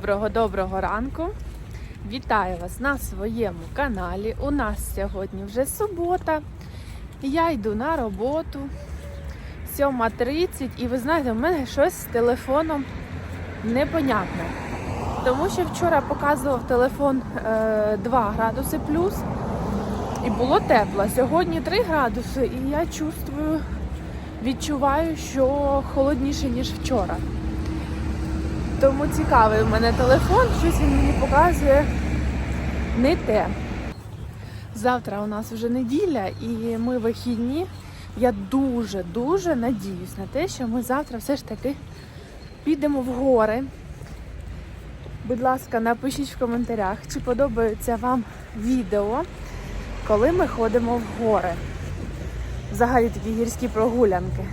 Доброго-доброго ранку. Вітаю вас на своєму каналі. У нас сьогодні вже субота. Я йду на роботу. 7.30 і ви знаєте, в мене щось з телефоном непонятне. Тому що вчора показував телефон е, 2 градуси плюс і було тепло. Сьогодні 3 градуси, і я чувствую, відчуваю, що холодніше, ніж вчора. Тому цікавий в мене телефон, щось він мені показує не те. Завтра у нас вже неділя і ми вихідні. Я дуже-дуже надіюсь на те, що ми завтра все ж таки підемо в гори. Будь ласка, напишіть в коментарях, чи подобається вам відео, коли ми ходимо в гори. Взагалі такі гірські прогулянки.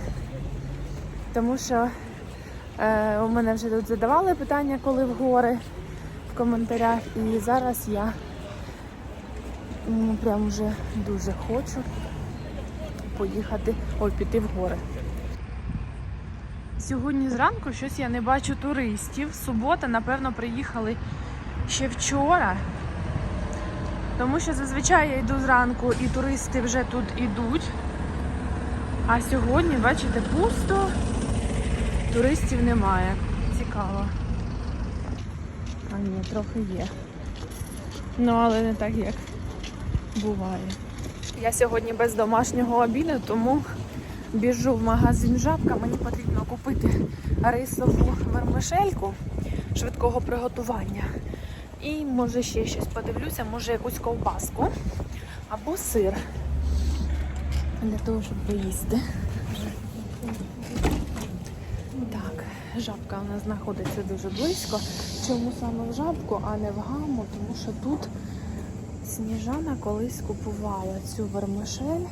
Тому що Е, у мене вже тут задавали питання, коли в гори в коментарях. І зараз я прям вже дуже хочу поїхати, ой, піти в гори. Сьогодні зранку щось я не бачу туристів. Субота, напевно, приїхали ще вчора. Тому що зазвичай я йду зранку і туристи вже тут ідуть. А сьогодні, бачите, пусто. Туристів немає. Цікаво. А ні, трохи є. Ну, але не так, як буває. Я сьогодні без домашнього обіду, тому біжу в магазин жабка. Мені потрібно купити рисову вермишельку швидкого приготування. І може ще щось подивлюся, може якусь ковбаску або сир. Для того, щоб поїсти. Так, жабка у нас знаходиться дуже близько. Чому саме в жабку, а не в гаму? Тому що тут Сніжана колись купувала цю вермишель.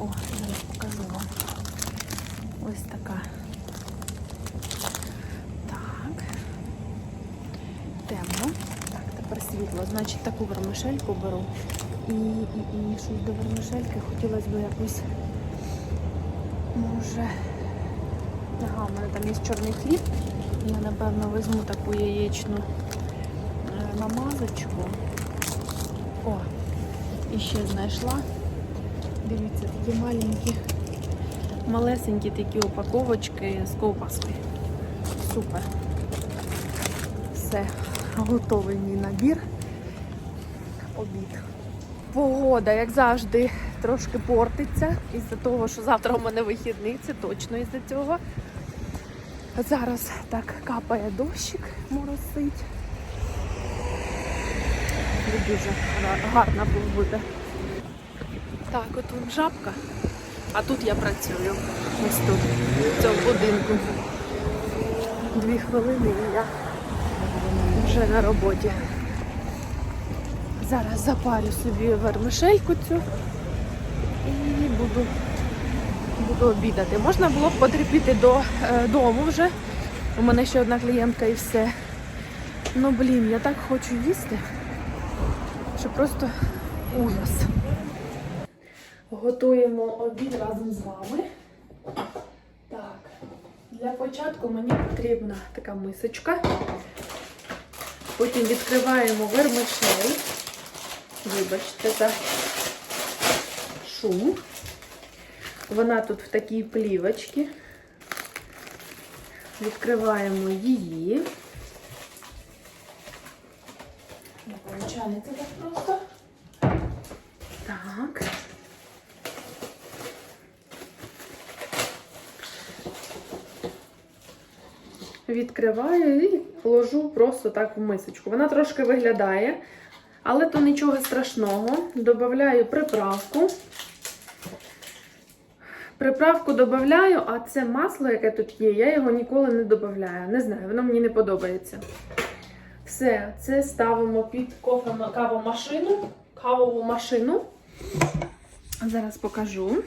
О, зараз покажу вам. Ось така. Так. Темно. Так, тепер світло. Значить, таку вермишельку беру. І, і, і щось до вермишельки хотілося б якусь, може. Ага, у мене там є чорний хліб. Я напевно візьму таку яєчну е, намазочку. О, і ще знайшла. Дивіться, такі маленькі, малесенькі такі упаковочки з ковбаскою. Супер. Все, готовий мій набір. Обід. Погода, як завжди, трошки портиться із-за того, що завтра у мене вихідний, це точно із-за цього. Зараз так капає дощик, моросить. Дуже га- гарна буде. Так, от тут жабка, а тут я працюю. Ось тут, в цьому будинку. Дві хвилини і я вже на роботі. Зараз запарю собі вермишельку цю і буду, буду обідати. Можна було б потерпіти до е, вже. У мене ще одна клієнтка і все. Ну блін, я так хочу їсти, що просто ужас. Готуємо обід разом з вами. Так, для початку мені потрібна така мисочка. Потім відкриваємо вермишель. Вибачте за шум. Вона тут в такій плівочці. Відкриваємо її. Не получається так просто. Так. Відкриваю і ложу просто так в мисочку. Вона трошки виглядає, але то нічого страшного. Добавляю приправку. Приправку додаю, а це масло, яке тут є, я його ніколи не додаю. Не знаю, воно мені не подобається. Все, це ставимо під кофе кавомашину, кавову машину. Зараз покажу.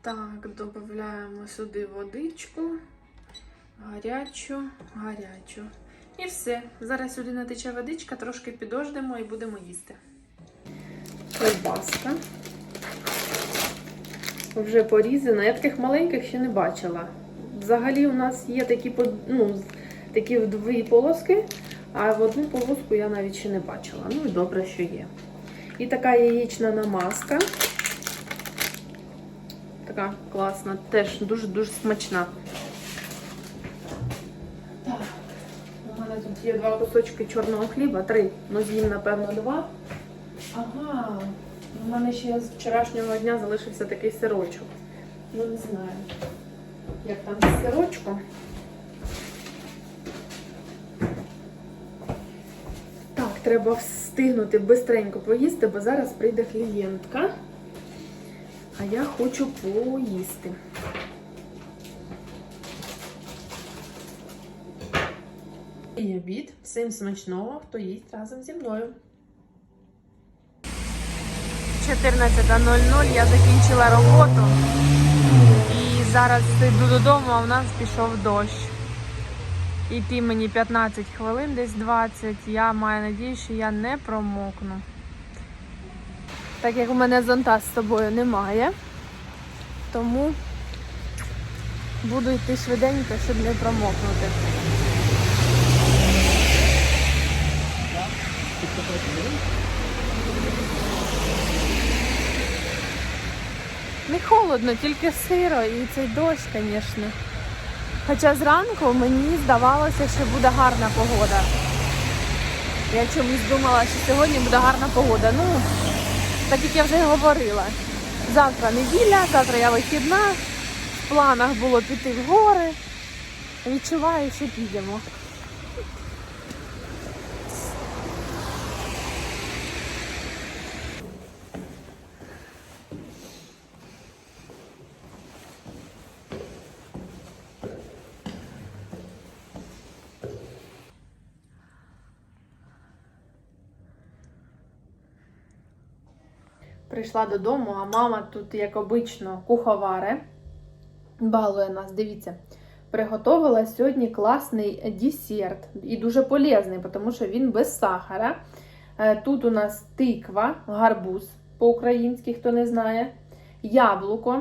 Так, додаємо сюди водичку. Гарячу, гарячу. І все. Зараз сюди натече водичка, трошки підождемо і будемо їсти. Ковбаска. Вже порізана. Я таких маленьких ще не бачила. Взагалі у нас є такі ну, такі дві полоски, а в одну полоску я навіть ще не бачила. Ну і добре, що є. І така яєчна намазка. Така класна, теж дуже-дуже смачна. Так, у мене тут є два кусочки чорного хліба, три. Ну, з'їм, напевно, два. Ага, у мене ще з вчорашнього дня залишився такий сирочок. Ну, не знаю, як там з сирочком. Так, треба встигнути бистренько поїсти, бо зараз прийде клієнтка. А я хочу поїсти. І обід. Всім смачного, хто їсть разом зі мною. 14.00 я закінчила роботу. І зараз йду додому, а в нас пішов дощ. Іти мені 15 хвилин, десь 20. Я маю надію, що я не промокну. Так як у мене зонта з собою немає, тому буду йти швиденько, щоб не промокнути. Не холодно, тільки сиро і цей дощ, звісно. Хоча зранку мені здавалося, що буде гарна погода. Я чомусь думала, що сьогодні буде гарна погода. Ну, так як я вже говорила. Завтра неділя, завтра я вихідна. В планах було піти в гори. Відчуваю, що підемо. Прийшла додому, а мама тут, як обично, куховаре. Балує нас, дивіться. Приготувала сьогодні класний десерт і дуже полезний, тому що він без сахара. Е, Тут у нас тиква, гарбуз по-українськи, хто не знає, яблуко,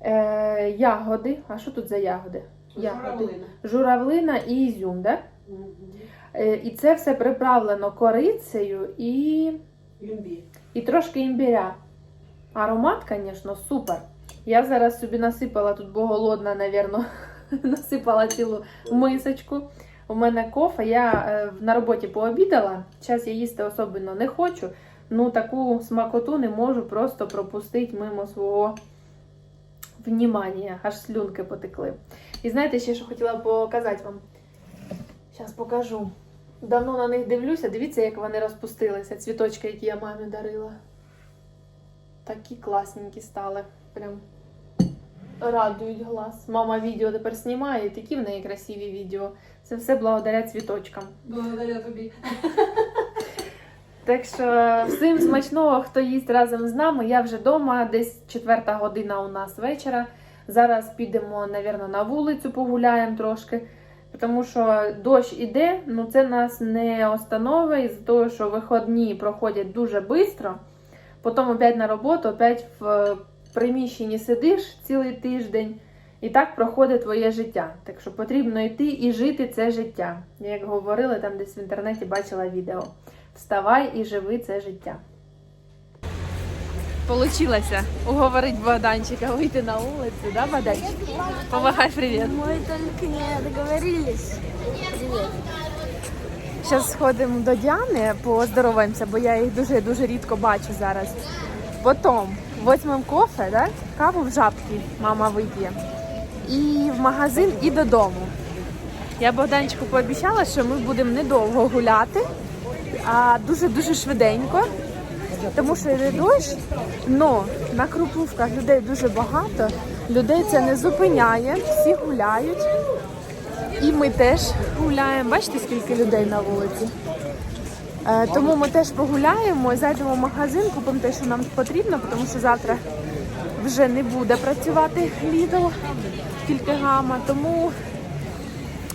е, ягоди. А що тут за ягоди? Ягоди. Журавлина і ізюм, да? Е, І це все приправлено корицею і Люмбі. І трошки імбиря. Аромат, звісно, супер. Я зараз собі насипала тут, бо голодна, напевно, насипала цілу мисочку. У мене кофе, я е, на роботі пообідала. Зараз я їсти особливо не хочу. Ну, таку смакоту не можу просто пропустити мимо свого внімання. Аж слюнки потекли. І знаєте, ще що хотіла показати вам. Зараз покажу. Давно на них дивлюся, дивіться, як вони розпустилися. Цвіточки, які я мамі дарила. Такі класненькі стали. Прям радують глаз. Мама відео тепер знімає, такі в неї красиві відео. Це все благодаря цвіточкам. Благодаря тобі. Так що всім смачного, хто їсть разом з нами. Я вже вдома, десь четверта година у нас вечора. Зараз підемо, напевно, на вулицю погуляємо трошки. Тому що дощ іде, ну це нас не остановить із того, що виходні проходять дуже швидко. Потім опять на роботу, опять в приміщенні сидиш цілий тиждень. І так проходить твоє життя. Так що потрібно йти і жити це життя. Я Як говорили, там десь в інтернеті бачила відео. Вставай і живи це життя. Получилося уговорить Богданчика вийти на вулицю, да, Богданчик? Помагай привіт. Мы только не договорились. Привет. Зараз сходимо до Діани, поздороваємося, бо я їх дуже дуже рідко бачу зараз. Потім візьмемо кофе, да? каву в жабки мама вип'є. І в магазин, і додому. Я Богданчику пообіцяла, що ми будемо недовго гуляти, а дуже-дуже швиденько. Тому що йде дощ, але на Крупувках людей дуже багато, людей це не зупиняє, всі гуляють. І ми теж гуляємо. Бачите, скільки людей на вулиці? Е, тому ми теж погуляємо, зайдемо в магазин, купимо те, що нам потрібно, тому що завтра вже не буде працювати Lidl, тільки гама. Тому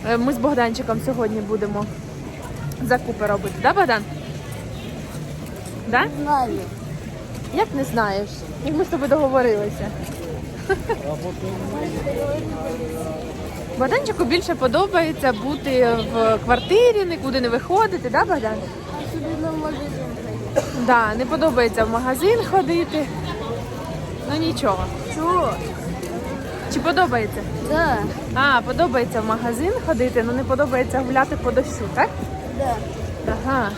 е, ми з Богданчиком сьогодні будемо закупи робити. Да, Богдан? Да? Знаю. Як не знаєш? Як ми з тобою договорилися? Богданчику більше подобається бути в квартирі, нікуди не виходити, да, Богдан? Особенно в магазин. Да, не подобається в магазин ходити. Ну нічого. Чего? Чи подобається? Да. А, подобається в магазин ходити, але не подобається гуляти по дощу, так? Да. Ага.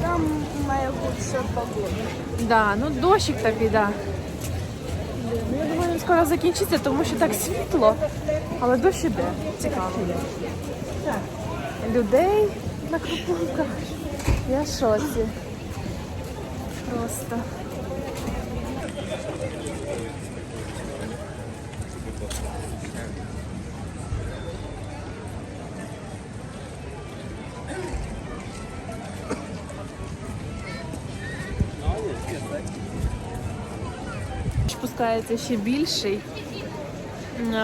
Это має бути все погода. Да, ну дощик такий, біда. Ну, я думаю, він скоро закінчиться, тому що так світло, але дощ іде. Цікаво. Людей на крупунках. Я в шоці. Просто. Спускається ще більший.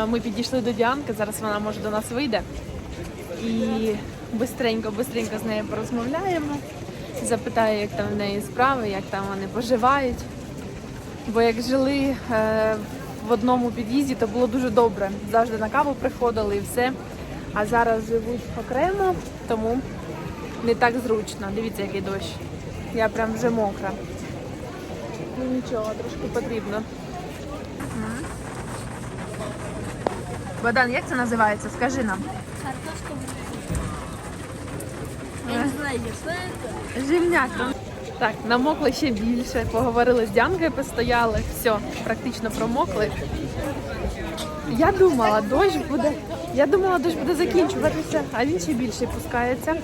Ми підійшли до Діанки, зараз вона може до нас вийде. І бистренько, бистренько з нею порозмовляємо. Запитаю, як там в неї справи, як там вони поживають. Бо як жили е, в одному під'їзді, то було дуже добре. Завжди на каву приходили і все. А зараз живуть окремо, тому не так зручно. Дивіться, який дощ. Я прям вже мокра. Ну нічого, трошки потрібно. Богдан, як це називається? Скажи нам. Картошка Я не знаю, что это. Живняк. Так, намокли ще більше. Поговорили з Дянкою, постояли. Все, практично промокли. Я думала, дощ буде. Я думала, дощ буде закінчуватися, а він ще більше пускається.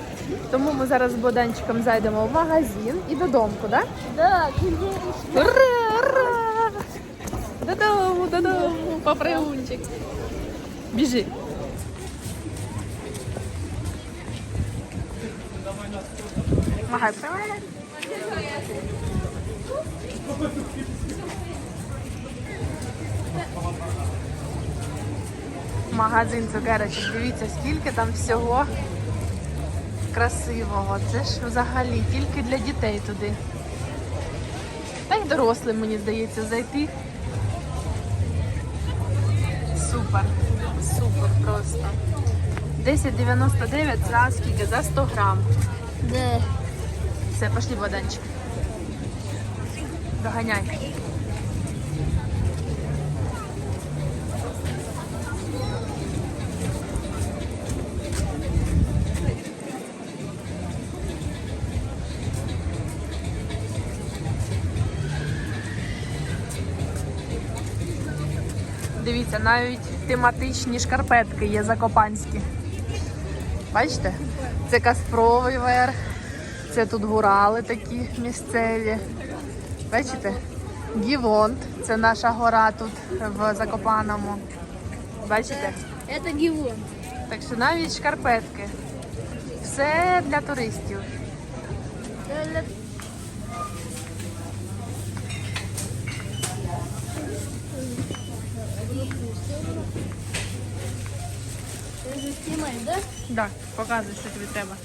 Тому ми зараз з Богданчиком зайдемо в магазин і додому, так? Да, конечно. Ура! Ура! Додому, додому, попригунчик. Біжи. Махай правильно. Магазин цукерочок. Дивіться, скільки там всього красивого. Це ж взагалі тільки для дітей туди. Та й дорослим, мені здається, зайти. Супер. Супер просто. 10,99 за скільки? За 100 грам. Да. Все, пошли, Богданчик. Доганяй. Дивіться, навіть тематичні шкарпетки є закопанські. Бачите? Це Каспровий верх. Це тут гурали такі місцеві. Бачите? Гівонт, це наша гора тут в Закопаному. Бачите? Это гивон. Так що навіть шкарпетки. Все для туристів. Да? Показуй, що тобі треба.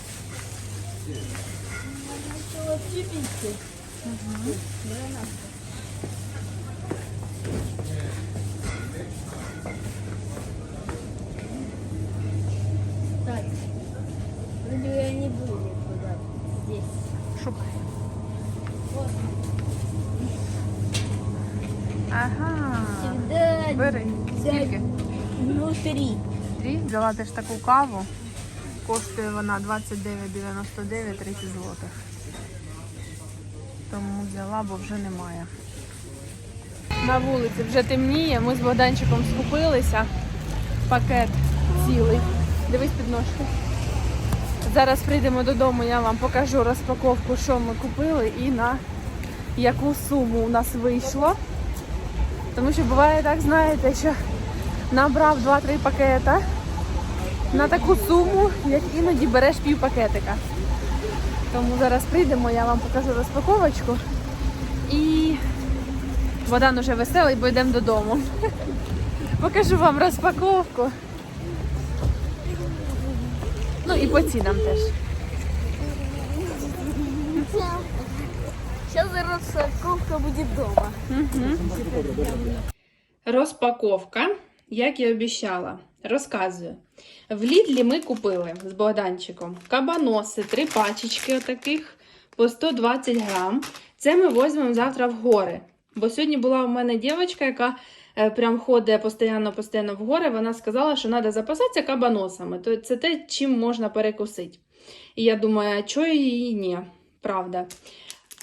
Так. Вроде я не буду туда. Здесь. Шукай. Вот. Ага. Всегда Бери. Скільки? внутри. Три. Взяла теж таку каву. Коштує вона 29,99 30 злотих. Тому взяла, бо вже немає. На вулиці вже темніє. Ми з Богданчиком скупилися. Пакет цілий. Дивись під ножки. Зараз прийдемо додому, я вам покажу розпаковку, що ми купили і на яку суму у нас вийшло. Тому що буває так, знаєте, що набрав 2-3 пакета на таку суму, як іноді береш пів пакетика. Тому зараз прийдемо, я вам покажу розпаковочку. І Богдан уже веселий, бо йдемо додому. Покажу вам розпаковку. Ну і по цінам теж. Сейчас распаковка будет дома. Розпаковка. як і обіцяла. Розказую. В Лідлі ми купили з Богданчиком кабаноси, три пачечки отаких по 120 грам. Це ми візьмемо завтра в гори. Бо сьогодні була у мене дівчинка, яка е, прям ходить постійно, постійно в гори. Вона сказала, що треба запасатися кабаносами. То це те, чим можна перекусити. І я думаю, а чого її ні? Правда.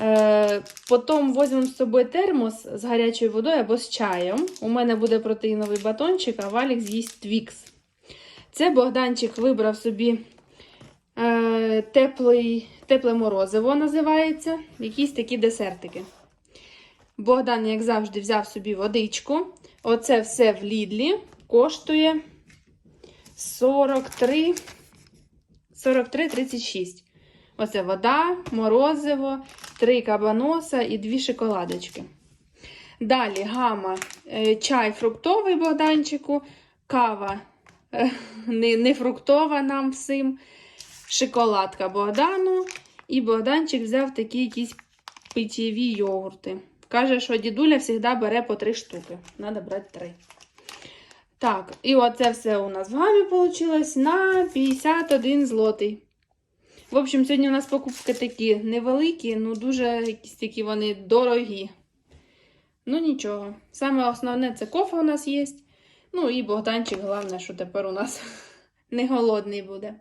Е, потім візьмемо з собою термос з гарячою водою або з чаєм. У мене буде протеїновий батончик, а Валік з'їсть твікс. Це Богданчик вибрав собі е, теплий, тепле морозиво називається. Якісь такі десертики. Богдан, як завжди, взяв собі водичку. Оце все в Лідлі коштує 43 43,36. Оце вода, морозиво, три кабаноса і дві шоколадочки. Далі гама, е, чай фруктовий Богданчику, кава е, не, не фруктова нам всім, шоколадка Богдану. І Богданчик взяв такі якісь питєві йогурти. Каже, що дідуля завжди бере по три штуки. Треба брати три. Так, і оце все у нас в гамі вийшло на 51 злотий. В общем, сьогодні у нас покупки такі невеликі, ну дуже якісь такі вони дорогі. Ну нічого. Саме основне це кофе у нас є. Ну і Богданчик, головне, що тепер у нас не голодний буде.